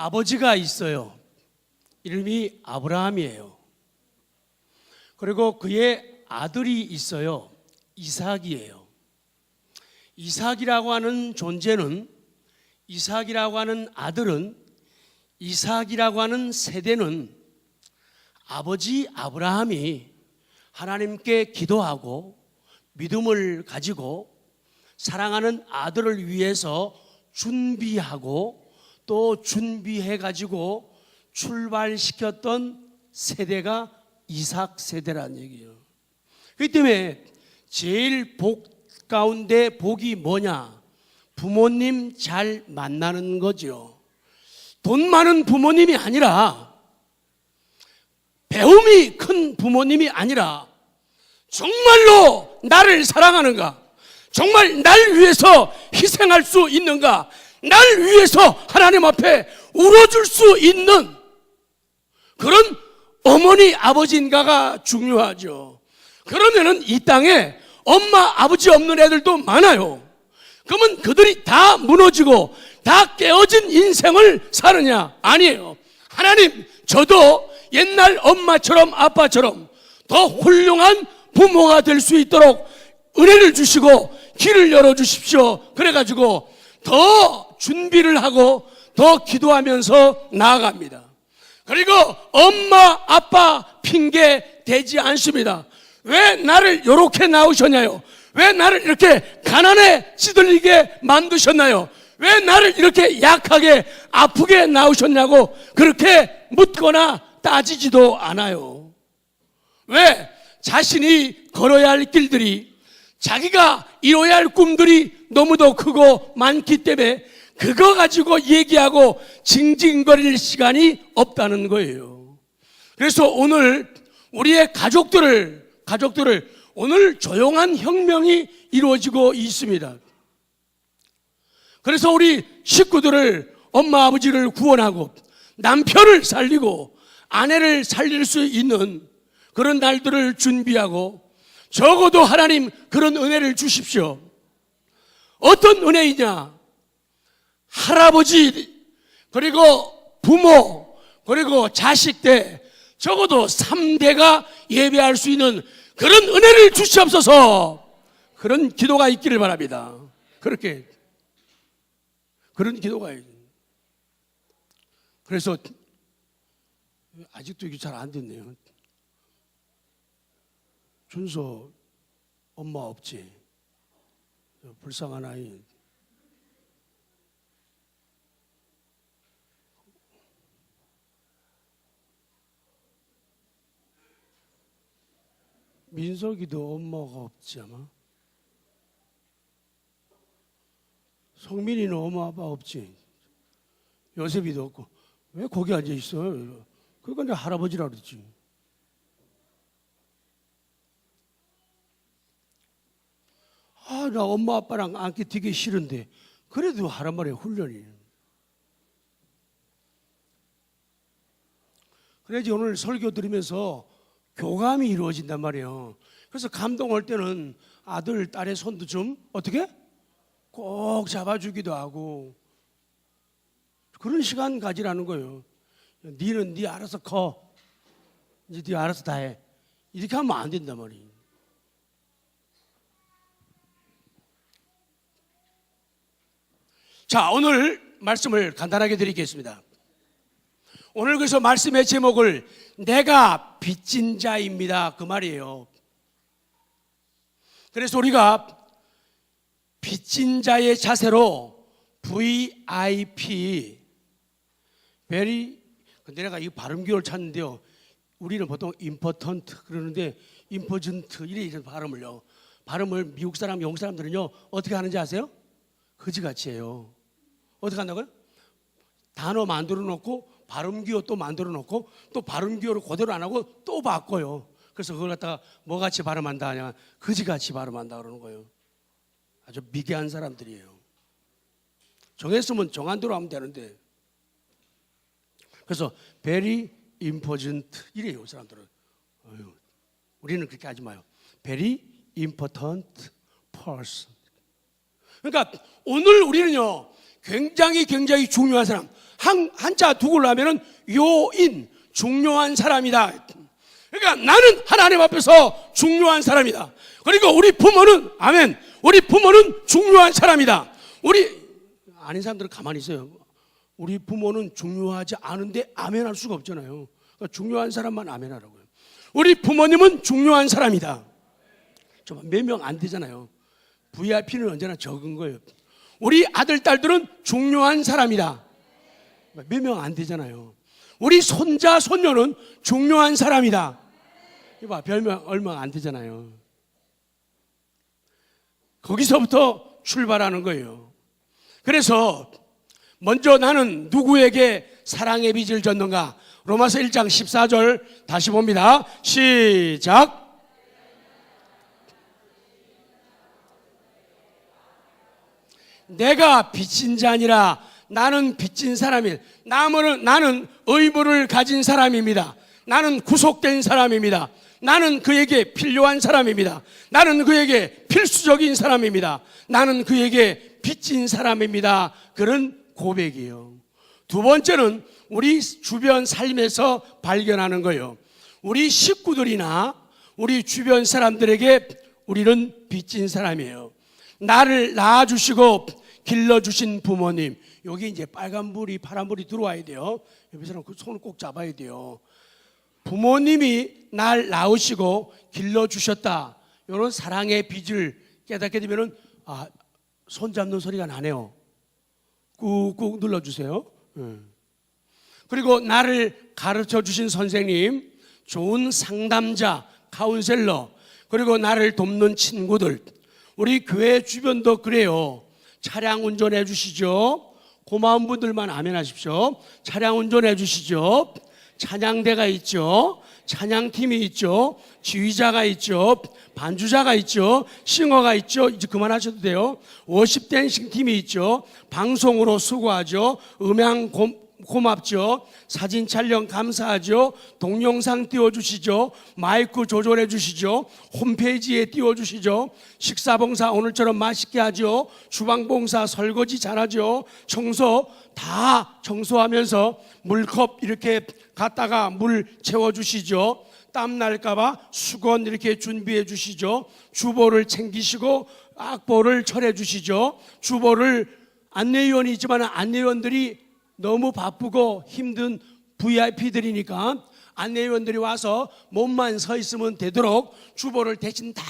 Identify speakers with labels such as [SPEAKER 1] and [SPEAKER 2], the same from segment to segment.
[SPEAKER 1] 아버지가 있어요. 이름이 아브라함이에요. 그리고 그의 아들이 있어요. 이삭이에요. 이삭이라고 하는 존재는 이삭이라고 하는 아들은 이삭이라고 하는 세대는 아버지 아브라함이 하나님께 기도하고 믿음을 가지고 사랑하는 아들을 위해서 준비하고 또 준비해 가지고 출발시켰던 세대가 이삭 세대란 얘기예요. 그렇기 때문에 제일 복 가운데 복이 뭐냐? 부모님 잘 만나는 거죠. 돈 많은 부모님이 아니라 배움이 큰 부모님이 아니라 정말로 나를 사랑하는가? 정말 날 위해서 희생할 수 있는가? 날 위해서 하나님 앞에 울어줄 수 있는 그런 어머니 아버지인가가 중요하죠. 그러면은 이 땅에 엄마 아버지 없는 애들도 많아요. 그러면 그들이 다 무너지고 다 깨어진 인생을 사느냐? 아니에요. 하나님, 저도 옛날 엄마처럼 아빠처럼 더 훌륭한 부모가 될 수 있도록 은혜를 주시고 길을 열어 주십시오. 그래가지고 더 준비를 하고 더 기도하면서 나아갑니다. 그리고 엄마, 아빠 핑계 대지 않습니다. 왜 나를 이렇게 낳으셨냐요? 왜 나를 이렇게 가난에 찌들리게 만드셨나요? 왜 나를 이렇게 약하게 아프게 낳으셨냐고 그렇게 묻거나 따지지도 않아요. 왜? 자신이 걸어야 할 길들이 자기가 이뤄야 할 꿈들이 너무도 크고 많기 때문에 그거 가지고 얘기하고 징징거릴 시간이 없다는 거예요. 그래서 오늘 우리의 가족들을 가족들을 오늘 조용한 혁명이 이루어지고 있습니다. 그래서 우리 식구들을 엄마 아버지를 구원하고 남편을 살리고 아내를 살릴 수 있는 그런 날들을 준비하고 적어도 하나님 그런 은혜를 주십시오. 어떤 은혜이냐? 할아버지 그리고 부모 그리고 자식 때 적어도 3대가 예배할 수 있는 그런 은혜를 주시옵소서. 그런 기도가 있기를 바랍니다. 그렇게 그런 기도가 있- 그래서 아직도 이게 잘 안 됐네요. 준서 엄마 없지? 불쌍한 아이. 민석이도 엄마가 없지 아마. 성민이는 엄마 아빠 없지. 요셉이도 없고 왜 거기 앉아 있어? 그러니까 내 할아버지라 그랬지. 아, 나 엄마 아빠랑 앉기 되게 싫은데 그래도 하란 말이야 훈련이. 그래야지 오늘 설교 들으면서 교감이 이루어진단 말이에요. 그래서 감동할 때는 아들, 딸의 손도 좀 어떻게 꼭 잡아주기도 하고 그런 시간 가지라는 거예요. 니는 니 알아서 커. 이제 니 알아서 다 해. 이렇게 하면 안 된단 말이에요. 자, 오늘 말씀을 간단하게 드리겠습니다. 오늘 그래서 말씀의 제목을 내가 빚진 자입니다. 그 말이에요. 그래서 우리가 빚진 자의 자세로 VIP very 근데 내가 이 발음 기호를 찾는데요. 우리는 보통 important 그러는데 important 이래 발음을요. 발음을 미국 사람, 영국 사람들은요 어떻게 하는지 아세요? 그지같이 해요. 어떻게 한다고요? 단어 만들어 놓고 발음 기호 또 만들어 놓고 또 발음 기호를 그대로 안 하고 또 바꿔요. 그래서 그걸 갖다가 뭐 같이 발음한다 하냐 그지같이 발음한다 그러는 거예요. 아주 미개한 사람들이에요. 정했으면 정한 대로 하면 되는데 그래서 very important 이래요 사람들은. 어휴, 우리는 그렇게 하지 마요. very important person. 그러니까 오늘 우리는요 굉장히 굉장히 중요한 사람 한, 한자 두글 하면은 요인, 중요한 사람이다. 그러니까 나는 하나님 앞에서 중요한 사람이다. 그리고 우리 부모는, 아멘. 우리 부모는 중요한 사람이다. 우리, 아닌 사람들은 가만히 있어요. 우리 부모는 중요하지 않은데 아멘 할 수가 없잖아요. 그러니까 중요한 사람만 아멘 하라고요. 우리 부모님은 중요한 사람이다. 몇명 안 되잖아요. VIP는 언제나 적은 거예요. 우리 아들, 딸들은 중요한 사람이다. 몇 명 안 되잖아요. 우리 손자, 손녀는 중요한 사람이다. 이봐, 별명 얼마 안 되잖아요. 거기서부터 출발하는 거예요. 그래서 먼저 나는 누구에게 사랑의 빚을 졌는가? 로마서 1장 14절 다시 봅니다. 시작. 내가 빚진 자 아니라 나는 빚진 사람이 나무는 나는 의무를 가진 사람입니다. 나는 구속된 사람입니다. 나는 그에게 필요한 사람입니다. 나는 그에게 필수적인 사람입니다. 나는 그에게 빚진 사람입니다. 그런 고백이에요. 두 번째는 우리 주변 삶에서 발견하는 거예요. 우리 식구들이나 우리 주변 사람들에게 우리는 빚진 사람이에요. 나를 낳아주시고 길러주신 부모님. 여기 이제 빨간불이 파란불이 들어와야 돼요. 여기서는 그 손을 꼭 잡아야 돼요. 부모님이 날 낳으시고 길러주셨다. 이런 사랑의 빚을 깨닫게 되면은, 아, 손 잡는 소리가 나네요. 꾹꾹 눌러주세요. 예. 그리고 나를 가르쳐 주신 선생님, 좋은 상담자, 카운셀러, 그리고 나를 돕는 친구들, 우리 교회 주변도 그래요. 차량 운전해 주시죠. 고마운 분들만 아멘 하십시오. 차량 운전해 주시죠. 찬양대가 있죠. 찬양팀이 있죠. 지휘자가 있죠. 반주자가 있죠. 싱어가 있죠. 이제 그만하셔도 돼요. 워십 댄싱 팀이 있죠. 방송으로 수고하죠. 음향 고, 고맙죠. 사진 촬영 감사하죠. 동영상 띄워주시죠. 마이크 조절해 주시죠. 홈페이지에 띄워주시죠. 식사봉사 오늘처럼 맛있게 하죠. 주방봉사 설거지 잘하죠. 청소 다 청소하면서 물컵 이렇게 갖다가 물 채워주시죠. 땀 날까봐 수건 이렇게 준비해 주시죠. 주보를 챙기시고 악보를 철해 주시죠. 주보를 안내위원이 있지만 안내위원들이 너무 바쁘고 힘든 VIP들이니까 안내위원들이 와서 몸만 서 있으면 되도록 주보를 대신 다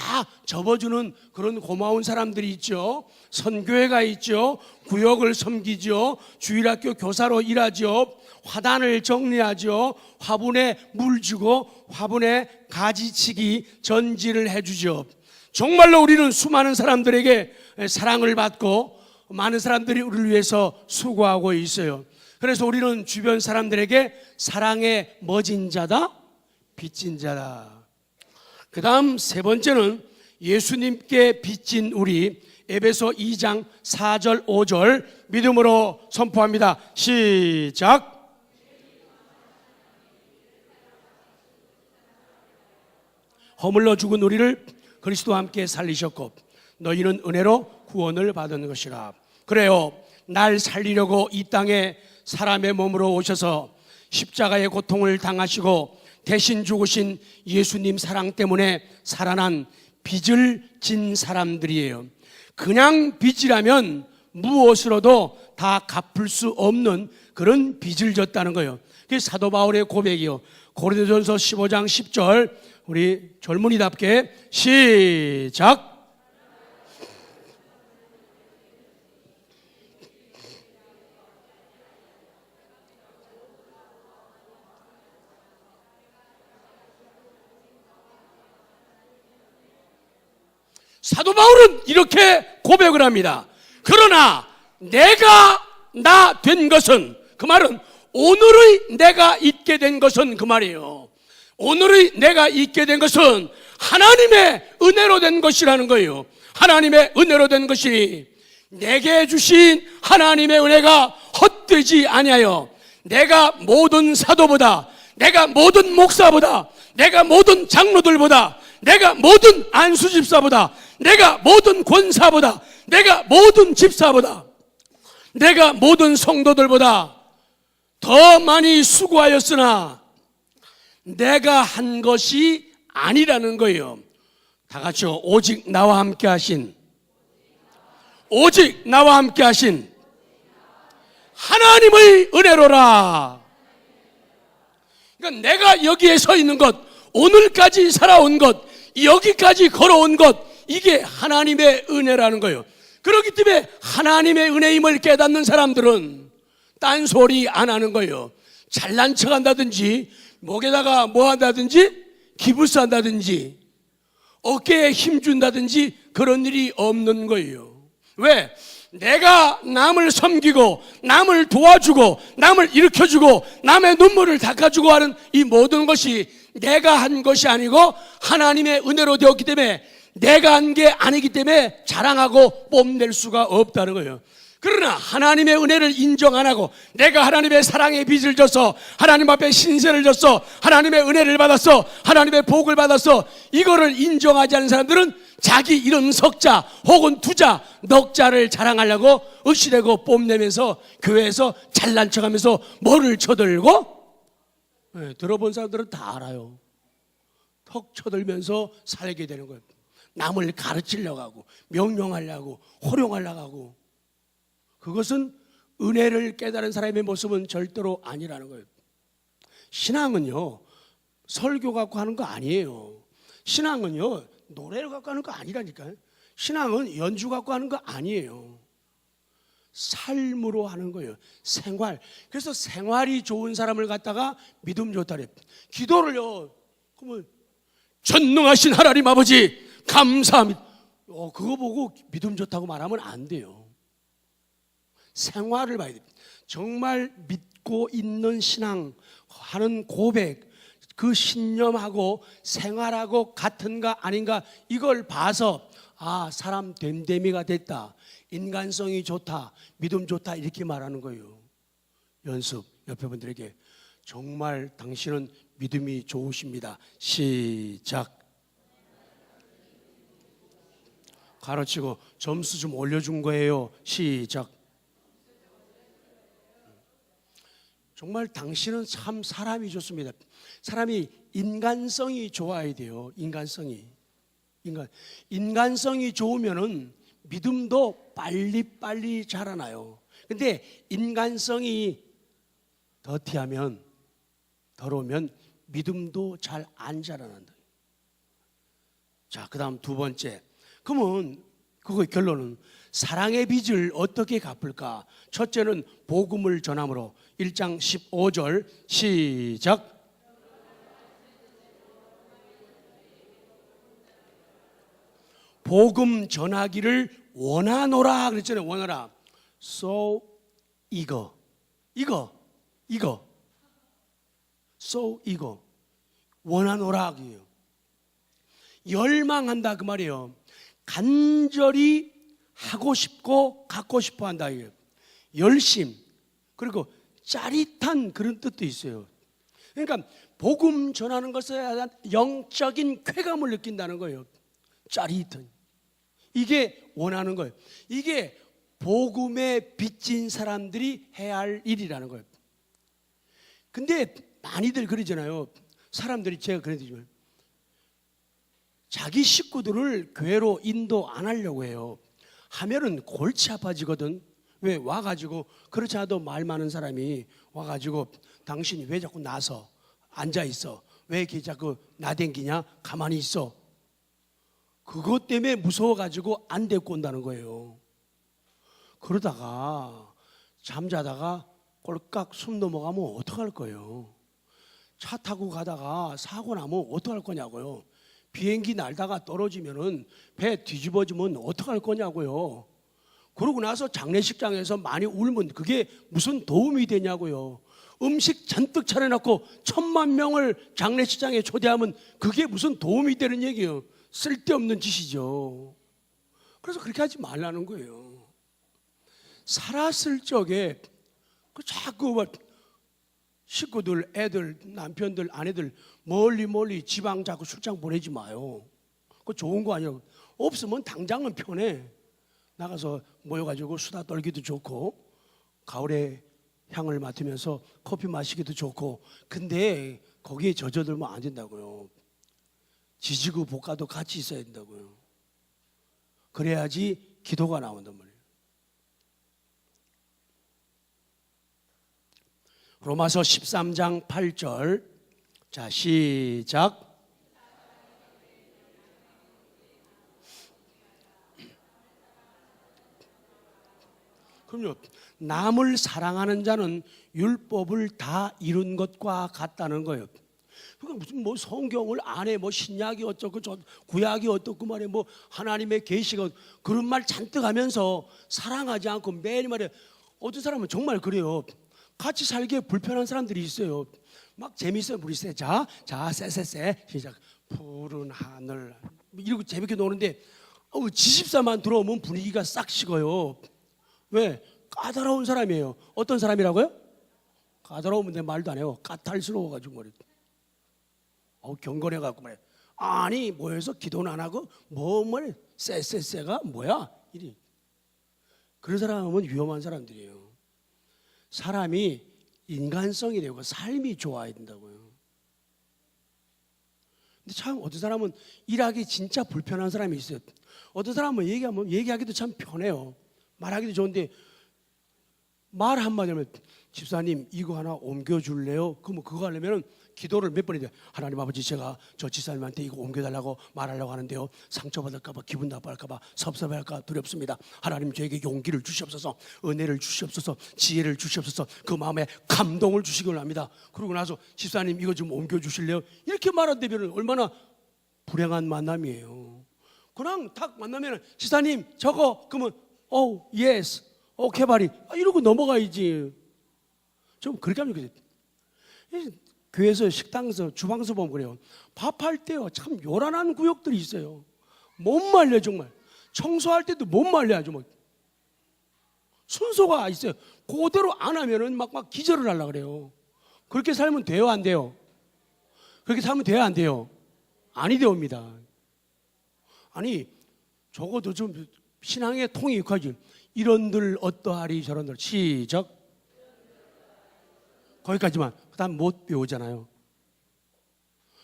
[SPEAKER 1] 접어주는 그런 고마운 사람들이 있죠. 선교회가 있죠. 구역을 섬기죠. 주일학교 교사로 일하죠. 화단을 정리하죠. 화분에 물 주고 화분에 가지치기 전지를 해주죠. 정말로 우리는 수많은 사람들에게 사랑을 받고 많은 사람들이 우리를 위해서 수고하고 있어요. 그래서 우리는 주변 사람들에게 사랑의 머진 자다, 빚진 자다. 그 다음 세 번째는 예수님께 빚진 우리 에베소 2장 4절 5절 믿음으로 선포합니다. 시작. 허물러 죽은 우리를 그리스도와 함께 살리셨고 너희는 은혜로 구원을 받은 것이라. 그래요. 날 살리려고 이 땅에 사람의 몸으로 오셔서 십자가의 고통을 당하시고 대신 죽으신 예수님 사랑 때문에 살아난 빚을 진 사람들이에요. 그냥 빚이라면 무엇으로도 다 갚을 수 없는 그런 빚을 졌다는 거예요. 그게 사도 바울의 고백이요. 고린도전서 15장 10절 우리 젊은이답게 시작. 사도 바울은 이렇게 고백을 합니다. 그러나 내가 나 된 것은 그 말은 오늘의 내가 있게 된 것은 그 말이에요. 오늘의 내가 있게 된 것은 하나님의 은혜로 된 것이라는 거예요. 하나님의 은혜로 된 것이 내게 주신 하나님의 은혜가 헛되지 아니하여 내가 모든 사도보다 내가 모든 목사보다 내가 모든 장로들보다 내가 모든 안수 집사보다 내가 모든 권사보다 내가 모든 집사보다 내가 모든 성도들보다 더 많이 수고하였으나 내가 한 것이 아니라는 거예요. 다 같이요. 오직 나와 함께 하신 오직 나와 함께 하신 하나님의 은혜로라. 그러니까 내가 여기에 서 있는 것, 오늘까지 살아온 것, 여기까지 걸어온 것, 이게 하나님의 은혜라는 거예요. 그렇기 때문에 하나님의 은혜임을 깨닫는 사람들은 딴소리 안 하는 거예요. 잘난 척 한다든지, 목에다가 뭐 한다든지, 기부스 한다든지, 어깨에 힘 준다든지 그런 일이 없는 거예요. 왜? 내가 남을 섬기고 남을 도와주고 남을 일으켜주고 남의 눈물을 닦아주고 하는 이 모든 것이 내가 한 것이 아니고 하나님의 은혜로 되었기 때문에 내가 한 게 아니기 때문에 자랑하고 뽐낼 수가 없다는 거예요. 그러나 하나님의 은혜를 인정 안 하고 내가 하나님의 사랑의 빚을 져서 하나님 앞에 신세를 졌어 하나님의 은혜를 받았어 하나님의 복을 받았어 이거를 인정하지 않는 사람들은 자기 이런 석자 혹은 두자 넉자를 자랑하려고 으시대고 뽐내면서 교회에서 잘난 척하면서 뭐를 쳐들고 네, 들어본 사람들은 다 알아요 턱 쳐들면서 살게 되는 거예요 남을 가르치려고 하고 명령하려고 호령하려고 하고 그것은 은혜를 깨달은 사람의 모습은 절대로 아니라는 거예요. 신앙은요, 설교 갖고 하는 거 아니에요. 신앙은요, 노래를 갖고 하는 거 아니라니까요. 신앙은 연주 갖고 하는 거 아니에요. 삶으로 하는 거예요. 생활. 그래서 생활이 좋은 사람을 갖다가 믿음 좋다 그래. 기도를요, 그러면 전능하신 하나님 아버지, 감사합니다. 어, 그거 보고 믿음 좋다고 말하면 안 돼요. 생활을 봐야 됩니다. 정말 믿고 있는 신앙 하는 고백, 그 신념하고 생활하고 같은가 아닌가 이걸 봐서 아, 사람 됨됨이가 됐다. 인간성이 좋다. 믿음 좋다. 이렇게 말하는 거예요. 연습, 옆에 분들에게 정말 당신은 믿음이 좋으십니다. 시작. 가르치고 점수 좀 올려준 거예요. 시작. 정말 당신은 참 사람이 좋습니다. 사람이 인간성이 좋아야 돼요. 인간성이. 인간 인간성이 좋으면은 믿음도 빨리빨리 자라나요. 근데 인간성이 더티하면 더러우면 믿음도 잘 안 자라난다. 자, 그다음 두 번째. 그러면 그거 결론은 사랑의 빚을 어떻게 갚을까? 첫째는 복음을 전함으로 1장 15절 시작. 복음 전하기를 원하노라 그랬잖아요. 원하라. So 이거 이거 이거 so 이거 원하노라 그래요. 열망한다 그 말이에요. 간절히 하고 싶고 갖고 싶어 한다 이거예요. 열심 그리고 짜릿한 그런 뜻도 있어요. 그러니까 복음 전하는 것에 대한 영적인 쾌감을 느낀다는 거예요. 짜릿한. 이게 원하는 거예요. 이게 복음에 빚진 사람들이 해야 할 일이라는 거예요. 근데 많이들 그러잖아요. 사람들이 제가 그러지만 자기 식구들을 교회로 인도 안 하려고 해요. 하면은 골치 아파지거든. 왜 와가지고 그렇지 않아도 말 많은 사람이 와가지고 당신이 왜 자꾸 나서 앉아 있어? 왜 이렇게 자꾸 나댕기냐? 가만히 있어. 그것 때문에 무서워가지고 안 데리고 온다는 거예요. 그러다가 잠자다가 꼴깍 숨 넘어가면 어떡할 거예요? 차 타고 가다가 사고 나면 어떡할 거냐고요? 비행기 날다가 떨어지면은 배 뒤집어지면 어떡할 거냐고요? 그러고 나서 장례식장에서 많이 울면 그게 무슨 도움이 되냐고요? 음식 잔뜩 차려놓고 천만 명을 장례식장에 초대하면 그게 무슨 도움이 되는 얘기예요? 쓸데없는 짓이죠. 그래서 그렇게 하지 말라는 거예요. 살았을 적에 그 자꾸 막 식구들, 애들, 남편들, 아내들 멀리 멀리 지방 자꾸 출장 보내지 마요. 그거 좋은 거 아니에요. 없으면 당장은 편해. 나가서 모여가지고 수다 떨기도 좋고 가을에 향을 맡으면서 커피 마시기도 좋고 근데 거기에 젖어들면 안 된다고요. 지지고 볶아도 같이 있어야 된다고요. 그래야지 기도가 나온단 말이에요. 로마서 13장 8절 자 시작 그럼요. 남을 사랑하는 자는 율법을 다 이룬 것과 같다는 거예요. 그러니까 무슨 뭐 성경을 안에 뭐 신약이 어쩌고 저 구약이 어떻고 말해 뭐 하나님의 계시가 그런 말 잔뜩 하면서 사랑하지 않고 매일 말에 어떤 사람은 정말 그래요. 같이 살기에 불편한 사람들이 있어요. 막 재밌어요, 우리 세. 자, 자, 쎄쎄쎄 시작. 푸른 하늘 뭐 이러고 재밌게 노는데 어, 지집사만 들어오면 분위기가 싹 식어요. 왜? 까다로운 사람이에요. 어떤 사람이라고요? 까다로우면 내 말도 안 해요. 까탈스러워가지고 말이야. 어, 경건해 갖고 말이야. 아니, 모여서 기도는 안 하고, 뭐, 말, 쎄쎄쎄가 뭐야? 이리. 그런 사람은 위험한 사람들이에요. 사람이 인간성이 되고 삶이 좋아야 된다고요. 근데 참 어떤 사람은 일하기 진짜 불편한 사람이 있어요. 어떤 사람은 얘기하면 얘기하기도 참 편해요. 말하기도 좋은데 말 한마디 하면 집사님 이거 하나 옮겨줄래요? 그러면 그거 하려면 기도를 몇 번이돼 하나님 아버지 제가 저 집사님한테 이거 옮겨달라고 말하려고 하는데요. 상처받을까봐 기분 나빠할까봐 섭섭할까 두렵습니다. 하나님 저에게 용기를 주시옵소서 은혜를 주시옵소서 지혜를 주시옵소서 그 마음에 감동을 주시기 원합니다. 그러고 나서 집사님 이거 좀 옮겨주실래요? 이렇게 말한다면 얼마나 불행한 만남이에요. 그냥 딱 만나면 집사님 저거 그러면 오 예스 바리 아, 이러고 넘어가야지. 좀 그렇게 하면 좋겠어요. 이 교회에서 식당에서 주방에서 보면 그래요. 밥할 때요 참 요란한 구역들이 있어요. 못 말려 정말. 청소할 때도 못 말려 아주 뭐. 순서가 있어요. 그대로 안 하면은 막, 막 기절을 하려 그래요. 그렇게 살면 돼요, 안 돼요? 그렇게 살면 돼요, 안 돼요? 아니 되옵니다. 아니, 적어도 좀 신앙의 통이 익혀지. 이런들 어떠하리 저런들 시작. 거기까지만. 그 다음 못 배우잖아요.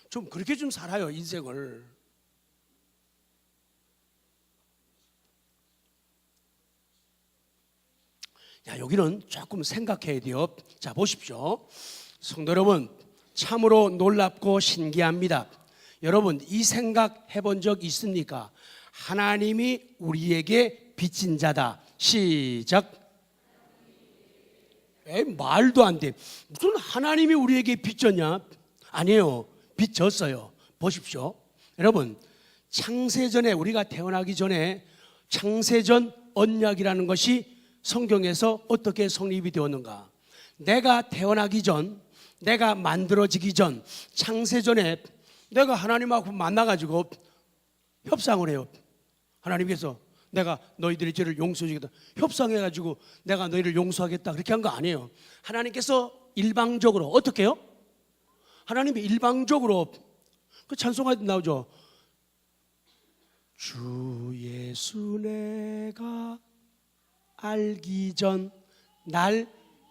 [SPEAKER 1] 좀 그렇게 좀 살아요 인생을. 야 여기는 조금 생각해야 돼요. 자 보십시오. 성도 여러분 참으로 놀랍고 신기합니다. 여러분 이 생각 해본 적 있습니까? 하나님이 우리에게 빚진 자다. 시작. 에 말도 안 돼. 무슨 하나님이 우리에게 빚졌냐? 아니에요. 빚졌어요. 보십시오. 여러분, 창세전에 우리가 태어나기 전에 창세전 언약이라는 것이 성경에서 어떻게 성립이 되었는가? 내가 태어나기 전, 내가 만들어지기 전, 창세전에 내가 하나님하고 만나가지고 협상을 해요. 하나님께서 내가 너희들의 죄를 용서해주겠다. 협상해가지고 내가 너희를 용서하겠다. 그렇게 한 거 아니에요. 하나님께서 일방적으로 어떻게 해요? 하나님이 일방적으로 그 찬송가 나오죠. 주 예수 내가 알기 전 날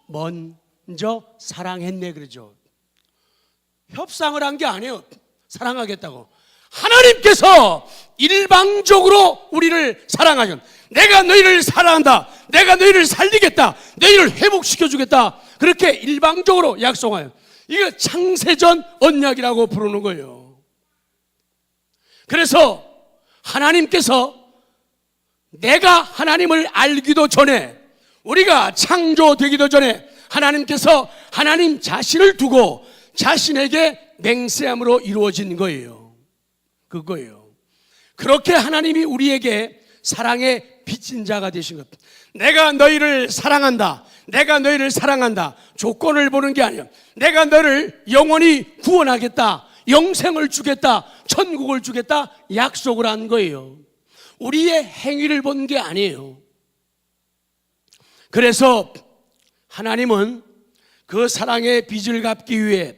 [SPEAKER 1] 먼저 사랑했네 그러죠. 협상을 한 게 아니에요. 사랑하겠다고. 하나님께서 일방적으로 우리를 사랑하신 내가 너희를 사랑한다. 내가 너희를 살리겠다. 너희를 회복시켜 주겠다. 그렇게 일방적으로 약속하여. 이거 창세전 언약이라고 부르는 거예요. 그래서 하나님께서 내가 하나님을 알기도 전에 우리가 창조되기도 전에 하나님께서 하나님 자신을 두고 자신에게 맹세함으로 이루어진 거예요. 그거예요. 그렇게 하나님이 우리에게 사랑의 빚진 자가 되신 것. 내가 너희를 사랑한다. 내가 너희를 사랑한다. 조건을 보는 게 아니야. 내가 너를 영원히 구원하겠다. 영생을 주겠다. 천국을 주겠다. 약속을 한 거예요. 우리의 행위를 본 게 아니에요. 그래서 하나님은 그 사랑의 빚을 갚기 위해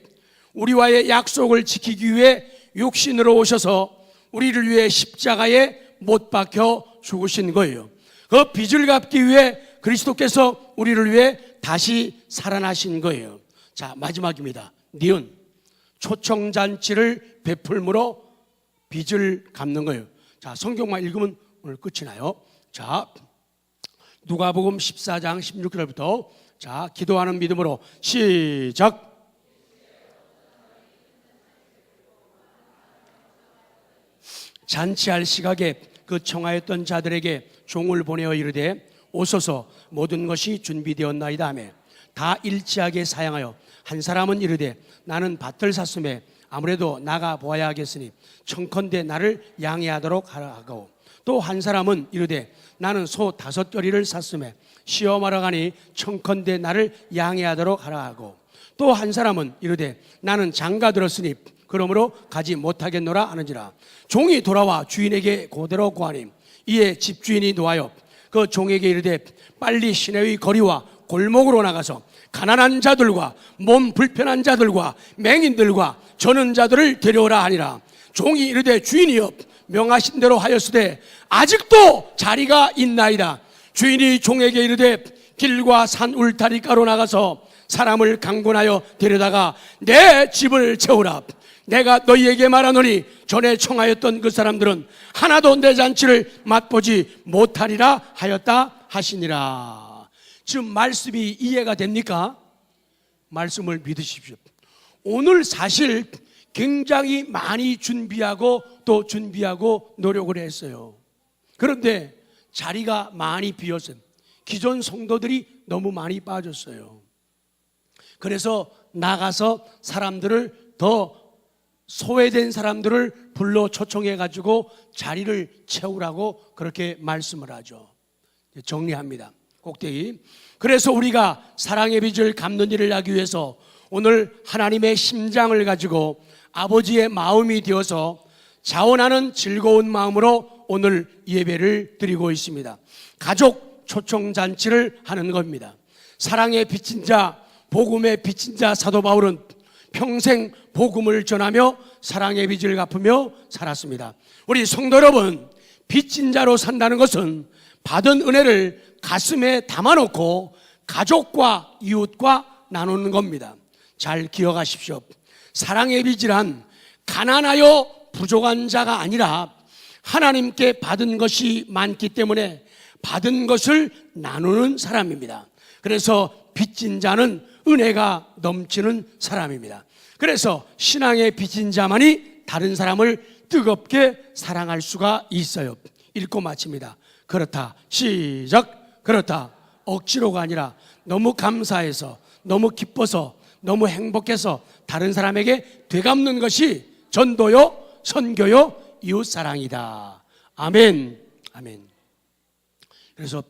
[SPEAKER 1] 우리와의 약속을 지키기 위해 육신으로 오셔서 우리를 위해 십자가에 못 박혀 죽으신 거예요. 그 빚을 갚기 위해 그리스도께서 우리를 위해 다시 살아나신 거예요. 자, 마지막입니다. 니은 초청잔치를 베풀므로 빚을 갚는 거예요. 자, 성경만 읽으면 오늘 끝이 나요. 자, 누가복음 14장 16절부터 자, 기도하는 믿음으로 시작. 잔치할 시각에 그 청하였던 자들에게 종을 보내어 이르되 오소서 모든 것이 준비되었나이다 하며 다 일치하게 사양하여 한 사람은 이르되 나는 밭을 샀음에 아무래도 나가 보아야 하겠으니 청컨대 나를 양해하도록 하라 하고. 또 한 사람은 이르되 나는 소 다섯 결이를 샀음에 시험하러 가니 청컨대 나를 양해하도록 하라 하고. 또 한 사람은 이르되 나는 장가 들었으니 그러므로 가지 못하겠노라 하는지라. 종이 돌아와 주인에게 고대로 구하니 이에 집주인이 놓아요 그 종에게 이르되 빨리 시내의 거리와 골목으로 나가서 가난한 자들과 몸 불편한 자들과 맹인들과 저는 자들을 데려오라 하니라. 종이 이르되 주인이여 명하신 대로 하였으되 아직도 자리가 있나이다. 주인이 종에게 이르되 길과 산 울타리가로 나가서 사람을 강권하여 데려다가 내 집을 채우라 내가 너희에게 말하노니 전에 청하였던 그 사람들은 하나도 내 잔치를 맛보지 못하리라 하였다 하시니라. 지금 말씀이 이해가 됩니까? 말씀을 믿으십시오. 오늘 사실 굉장히 많이 준비하고 또 준비하고 노력을 했어요. 그런데 자리가 많이 비었어요. 기존 성도들이 너무 많이 빠졌어요. 그래서 나가서 사람들을 더 소외된 사람들을 불러 초청해 가지고 자리를 채우라고 그렇게 말씀을 하죠. 정리합니다. 꼭대기. 그래서 우리가 사랑의 빚을 갚는 일을 하기 위해서 오늘 하나님의 심장을 가지고 아버지의 마음이 되어서 자원하는 즐거운 마음으로 오늘 예배를 드리고 있습니다. 가족 초청 잔치를 하는 겁니다. 사랑의 빚진 자, 복음의 빚진 자 사도 바울은 평생 복음을 전하며 사랑의 빚을 갚으며 살았습니다. 우리 성도 여러분, 빚진 자로 산다는 것은 받은 은혜를 가슴에 담아놓고 가족과 이웃과 나누는 겁니다. 잘 기억하십시오. 사랑의 빚이란 가난하여 부족한 자가 아니라 하나님께 받은 것이 많기 때문에 받은 것을 나누는 사람입니다. 그래서 빚진 자는 은혜가 넘치는 사람입니다. 그래서 신앙의 빚진 자만이 다른 사람을 뜨겁게 사랑할 수가 있어요. 읽고 마칩니다. 그렇다. 시작. 그렇다. 억지로가 아니라 너무 감사해서, 너무 기뻐서, 너무 행복해서 다른 사람에게 되갚는 것이 전도요, 선교요, 이웃 사랑이다. 아멘. 아멘. 그래서